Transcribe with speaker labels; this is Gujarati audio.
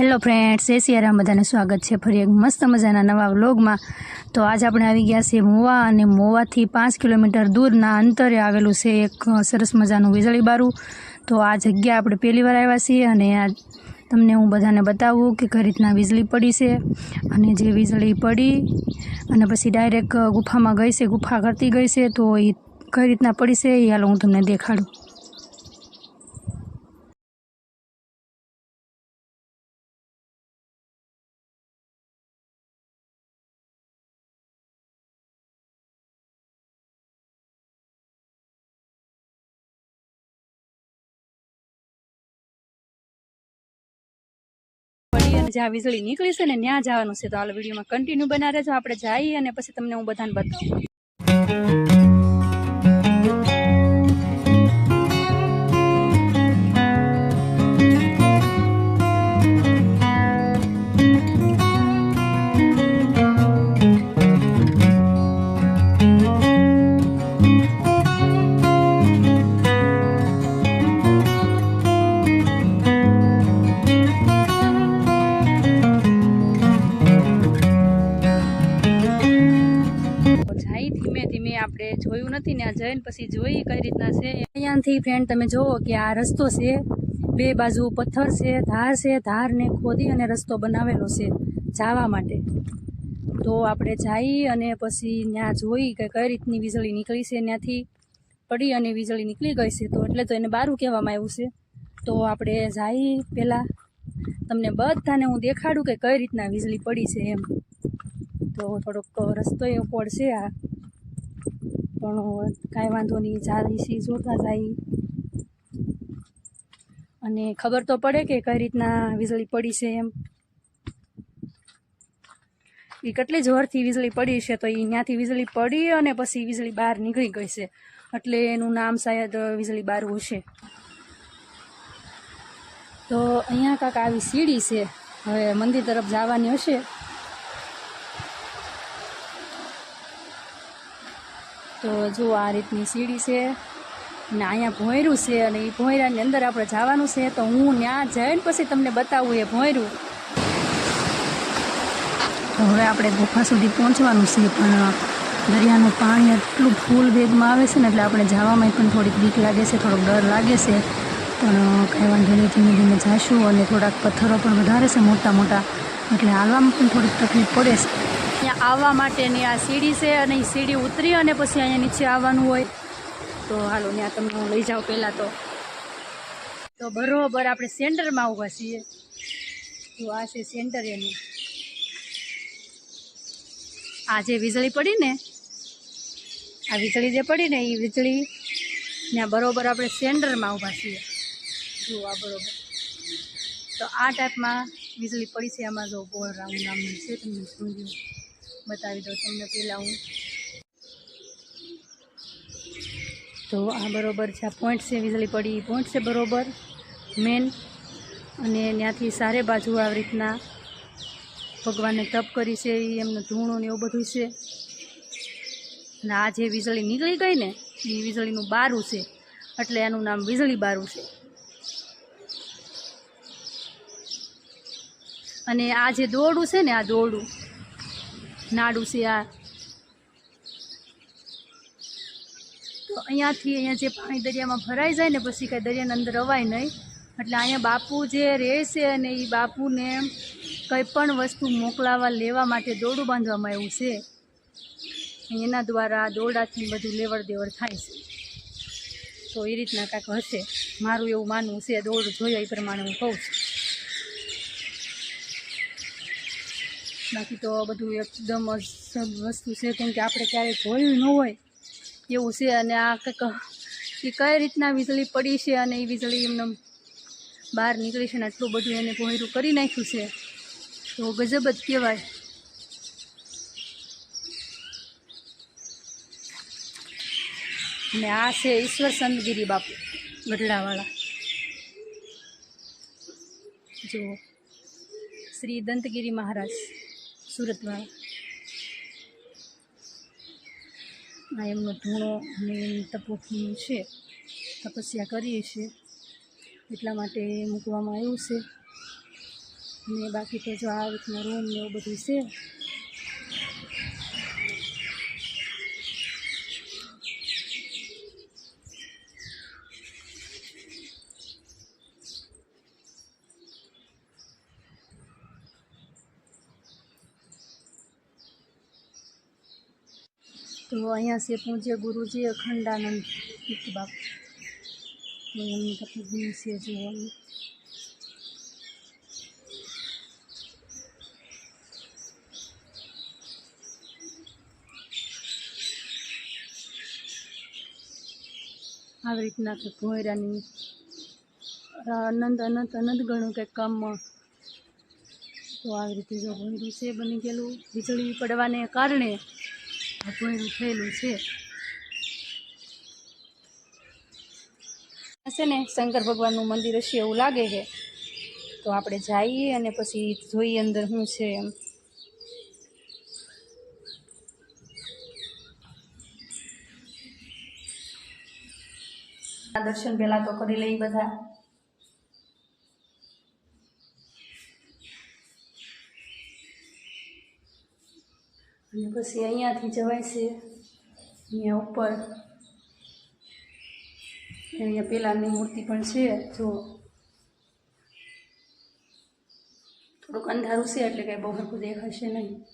Speaker 1: હેલો ફ્રેન્ડ્સ એ સિયારામ બધાને સ્વાગત છે ફરી એક મસ્ત મજાના નવા વ્લોગમાં. તો આજ આપણે આવી ગયા છીએ મોવા અને મોવાથી પાંચ કિલોમીટર દૂરના અંતરે આવેલું છે એક સરસ મજાનું વીજળી બારું. તો આ જગ્યા આપણે પહેલી વાર આવ્યા છીએ અને આ તમને હું બધાને બતાવું કે કઈ રીતના વીજળી પડી છે. અને જે વીજળી પડી અને પછી ડાયરેક્ટ ગુફામાં ગઈ છે, ગુફા કરતી ગઈ છે, તો એ કઈ રીતના પડી છે એ હાલ હું તમને દેખાડું. પડી અને જ્યાં વીજળી નીકળી છે ને ત્યાં જવાનું છે. તો હાલ વિડીયોમાં કન્ટિન્યુ બના રહેજો. આપણે જઈએ અને પછી તમને હું બધાને બતાવું. આ જઈને પછી જોઈ કઈ રીતના છે. અહીંયાથી ફ્રેન્ડ તમે જોવો કે આ રસ્તો છે. બે બાજુ પથ્થર છે, ધાર છે. ધારને ખોદી અને રસ્તો બનાવેલો છે જવા માટે. તો આપણે જઈ અને પછી ત્યાં જોઈ કે કઈ રીતની વીજળી નીકળી છે ત્યાંથી. પડી અને વીજળી નીકળી ગઈ છે. તો એટલે તો એને બારું કહેવામાં આવ્યું છે. તો આપણે જઈ પહેલાં. તમને બધાને હું દેખાડું કે કઈ રીતના વીજળી પડી છે એમ. તો થોડોક રસ્તો એવો પડશે આ. પણ કાંઈ વાંધો નહીં જાઈશી જોતા જાય અને ખબર તો પડે કે કઈ રીતના વીજળી પડી છે એમ. એ કેટલી જોરથી વીજળી પડી છે તો એ ત્યાંથી વીજળી પડી અને પછી વીજળી બહાર નીકળી ગઈ છે. એટલે એનું નામ શાયદ વીજળી બહાર હશે. તો અહીંયા કાંક આવી સીડી છે. હવે મંદિર તરફ જવાની હશે. તો જો આ રીતની સીડી છે ને અહીંયા ભોંયરું છે અને એ ભોંયરાની અંદર આપણે જવાનું છે, તો હું ત્યાં જઈને પછી તમને બતાવું એ ભોંયરું. તો હવે આપણે ગુફા સુધી પહોંચવાનું છે, પણ દરિયાનું પાણી એટલું ફૂલ વેગમાં આવે છે ને એટલે આપણે જવામાં પણ થોડીક બીક લાગે છે, થોડોક ડર લાગે છે. પણ કાંઈ વાંધો નહીં, ધીમે ધીમે જાશું અને થોડાક પથ્થરો પણ વધારે છે મોટા મોટા એટલે હાલવામાં પણ થોડીક તકલીફ પડે છે. ત્યાં આવવા માટેની આ સીડી છે અને એ સીડી ઉતરી અને પછી અહીંયા નીચે આવવાનું હોય. તો હાલો, ત્યાં તમને હું લઈ જાઉં પહેલાં તો. તો બરોબર આપણે સેન્ટરમાં ઊભા છીએ. તો આ છે સેન્ટર એનું. આ જે વીજળી પડી ને, આ વીજળી જે પડી ને એ વીજળી ત્યાં બરોબર આપણે સેન્ટરમાં ઊભા છીએ. જો આ બરોબર. તો આ ટાઈપમાં વીજળી પડી છે આમાં જો ગોળ રાઉન્ડ નામનું છે, તમને સમજ્યું. બતાવી દઉં તમને પહેલાં હું. તો આ બરોબર છે, આ પોઈન્ટ છે વીજળી પડી. પોઈન્ટ છે બરોબર મેન અને ત્યાંથી સારે બાજુ આવી રીતના ભગવાનને તપ કરી છે એ એમનું ધૂણું ને એવું બધું છે. અને આ જે વીજળી નીકળી ગઈ ને એ વીજળીનું બારું છે. એટલે એનું નામ વીજળી બારું છે. અને આ જે દોરડું છે ને, આ દોરડું નાડું છે આ. તો અહીંયાથી અહીંયા જે પાણી દરિયામાં ભરાઈ જાય ને પછી કાંઈ દરિયાની અંદર અવાય નહીં. એટલે અહીંયા બાપુ જે રહે છે અને એ બાપુને કંઈ પણ વસ્તુ મોકલાવા લેવા માટે દોરડું બાંધવામાં આવ્યું છે. એના દ્વારા દોરડાથી બધું લેવડ દેવડ થાય છે. તો એ રીતના કાંઈક હશે. મારું એવું માનવું છે. દોરડું જોઈએ એ પ્રમાણે હું કહું છું. બાકી તો બધું એકદમ વસ્તુ છે, કેમ કે આપણે ક્યારેય જોયું ન હોય, એવું છે. અને આ કંઈક એ કઈ રીતના વીજળી પડી છે અને એ વીજળી એમને બહાર નીકળી છે ને આટલું બધું એને ભોયરું કરી નાખ્યું છે. તો ગજબ જ કહેવાય. અને આ છે ઈશ્વર સંતગીરી બાપુ, ગઢડાવાળા. જુઓ શ્રી દંતગીરી મહારાજ. સુરતવાળા આ એમનો ધૂણો અને એમની છે. તપસ્યા કરીએ છીએ. એટલા માટે મૂકવામાં આવ્યું છે. અને બાકી તો જો આ રીતના રૂમ ને એવું બધું છે તો અહીંયા છે પૂજ્ય ગુરુજી અખંડાનંદ બાપ એમની પત્ની છે જોવાનું આવી રીતના કંઈક ભોયરાની અનંત અનંત અનંત ગણું કંઈક કામમાં તો આવી રીતે જો ભોયરું છે બની ગયેલું, વીજળી પડવાને કારણે આ થયેલું છે. છે ને શંકર ભગવાનનું મંદિર હશે એવું લાગે છે. તો આપણે જઈએ અને પછી જોઈએ અંદર શું છે એમ. આ દર્શન પહેલાં તો કરી લઈ બધા. અને પછી અહીંયાથી જવાય છે. અહીંયા ઉપર. અહીંયા પેલાની મૂર્તિ પણ છે, જો. થોડુંક અંધારું છે, એટલે કાંઈ બહુ હરખું દેખાશે નહીં.